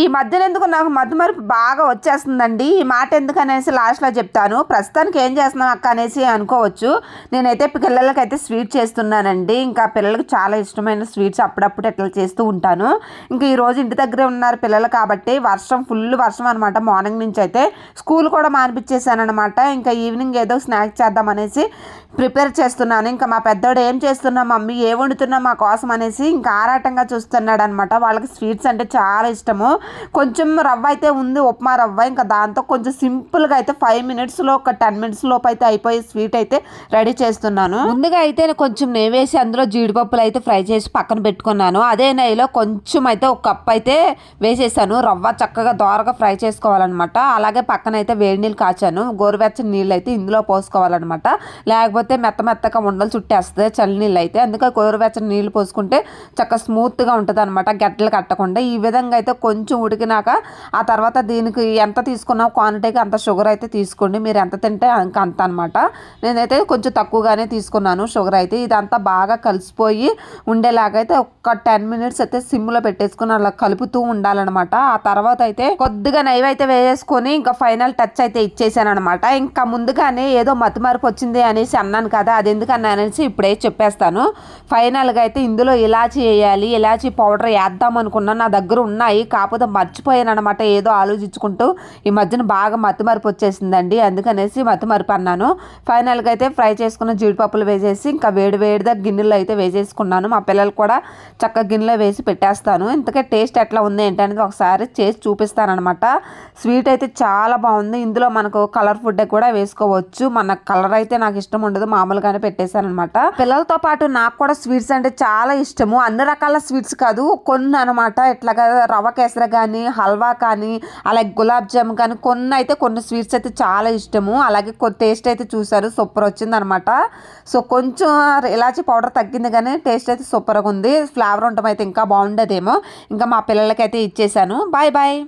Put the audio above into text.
ఈ మధ్యన ఎందుకు నాకు మధ్య మరుపు బాగా వచ్చేస్తుందండి? ఈ మాట ఎందుకు అనేసి లాస్ట్లో చెప్తాను. ప్రస్తుతానికి ఏం చేస్తున్నాం అక్క అనేసి అనుకోవచ్చు. నేనైతే పిల్లలకైతే స్వీట్ చేస్తున్నానండి. ఇంకా పిల్లలకు చాలా ఇష్టమైన స్వీట్స్ అప్పుడప్పుడు ఇట్లా చేస్తూ ఉంటాను. ఇంకా ఈరోజు ఇంటి దగ్గరే ఉన్నారు పిల్లలు కాబట్టి వర్షం ఫుల్ వర్షం అనమాట మార్నింగ్ నుంచి అయితే స్కూల్ కూడా మానిపించేసాను ఇంకా ఈవినింగ్ ఏదో స్నాక్స్ చేద్దాం అనేసి ప్రిపేర్ చేస్తున్నాను. ఇంకా మా పెద్దోడు ఏం చేస్తున్నా మమ్మీ ఏ వండుతున్నా మా కోసం అనేసి ఇంకా ఆరాటంగా చూస్తున్నాడు అనమాట వాళ్ళకి స్వీట్స్ అంటే చాలా ఇష్టము. కొంచెం రవ్వ అయితే ఉంది ఉప్మా రవ్వ. ఇంకా దాంతో కొంచెం సింపుల్గా అయితే ఫైవ్ మినిట్స్లో ఒక టెన్ మినిట్స్ లోపు అయితే అయిపోయి స్వీట్ అయితే రెడీ చేస్తున్నాను. ముందుగా అయితే నేను కొంచెం నెయ్యి వేసి అందులో జీడిపప్పులు అయితే ఫ్రై చేసి పక్కన పెట్టుకున్నాను. అదే నెయ్యిలో కొంచెం అయితే ఒక కప్ అయితే వేసేసాను. రవ్వ చక్కగా దోరగా ఫ్రై చేసుకోవాలన్నమాట. అలాగే పక్కన అయితే వేడి నీళ్ళు కాచాను. గోరువెచ్చని నీళ్ళు అయితే ఇందులో పోసుకోవాలన్నమాట. లేకపోతే మెత్త మెత్తగా ఉండలు చుట్టేస్తుంది చల్లి నీళ్ళు అయితే. అందుకే గోరువెచ్చని నీళ్ళు పోసుకుంటే చక్కగా స్మూత్గా ఉంటుంది అనమాట గడ్డలు కట్టకుండా. ఈ విధంగా అయితే కొంచెం కొంచెం ఉడికినాక ఆ తర్వాత దీనికి ఎంత తీసుకున్నా క్వాంటిటీకి అంత షుగర్ అయితే తీసుకోండి. మీరు ఎంత తింటే ఇంకా అంత అనమాట నేనైతే కొంచెం తక్కువగానే తీసుకున్నాను షుగర్ అయితే. ఇదంతా బాగా కలిసిపోయి ఉండేలాగైతే ఒక టెన్ మినిట్స్ అయితే సిమ్లో పెట్టేసుకుని అలా కలుపుతూ ఉండాలన్నమాట. ఆ తర్వాత అయితే కొద్దిగా నెయ్యి అయితే వేసుకొని ఇంకా ఫైనల్ టచ్ అయితే ఇచ్చేసాను అనమాట ఇంకా ముందుగానే ఏదో మతిమార్పు వచ్చింది అనేసి అన్నాను కదా అది ఎందుకన్నా అనేసి ఇప్పుడే చెప్పేస్తాను. ఫైనల్గా అయితే ఇందులో ఇలాచి వేయాలి ఇలాచి పౌడర్ వేద్దాం అనుకున్నాను నా దగ్గర ఉన్నాయి. కాకపోతే మర్చిపోయాను అనమాట ఏదో ఆలోచించుకుంటూ ఈ మధ్యన బాగా మతిమరుపు వచ్చేసిందండి. అందుకనేసి మతిమరుపు అన్నాను. ఫైనల్గా అయితే ఫ్రై చేసుకున్న జీడిపప్పులు వేసేసి ఇంకా వేడి వేడిదా గిన్నెలో అయితే వేసేసుకున్నాను. మా పిల్లలు కూడా చక్కగా గిన్నెలో వేసి పెట్టేస్తాను. ఇంతకే టేస్ట్ ఎట్లా ఉంది ఏంటనేది ఒకసారి చేసి చూపిస్తానమాట స్వీట్ అయితే చాలా బాగుంది. ఇందులో మనకు కలర్ ఫుడ్ కూడా వేసుకోవచ్చు. మన కలర్ అయితే నాకు ఇష్టం ఉండదు. మామూలుగానే పెట్టేశానమాట పిల్లలతో పాటు నాకు కూడా స్వీట్స్ అంటే చాలా ఇష్టము. అన్ని రకాల స్వీట్స్ కాదు. కొన్ని అనమాట ఇట్లాగా రవ్వ కేసర కానీ హల్వా కానీ అలాగే గులాబ్ జామ్ కానీ కొన్ని అయితే కొన్ని స్వీట్స్ అయితే చాలా ఇష్టము. అలాగే టేస్ట్ అయితే చూసారు సూపర్ వచ్చింది అనమాట సో కొంచెం ఇలాచి పౌడర్ తగ్గింది కానీ టేస్ట్ అయితే సూపర్గా ఉంది. ఫ్లేవర్ ఉండటం అయితే ఇంకా బాగుండేదేమో. ఇంకా మా పిల్లలకైతే ఇచ్చేసాను. Bye bye.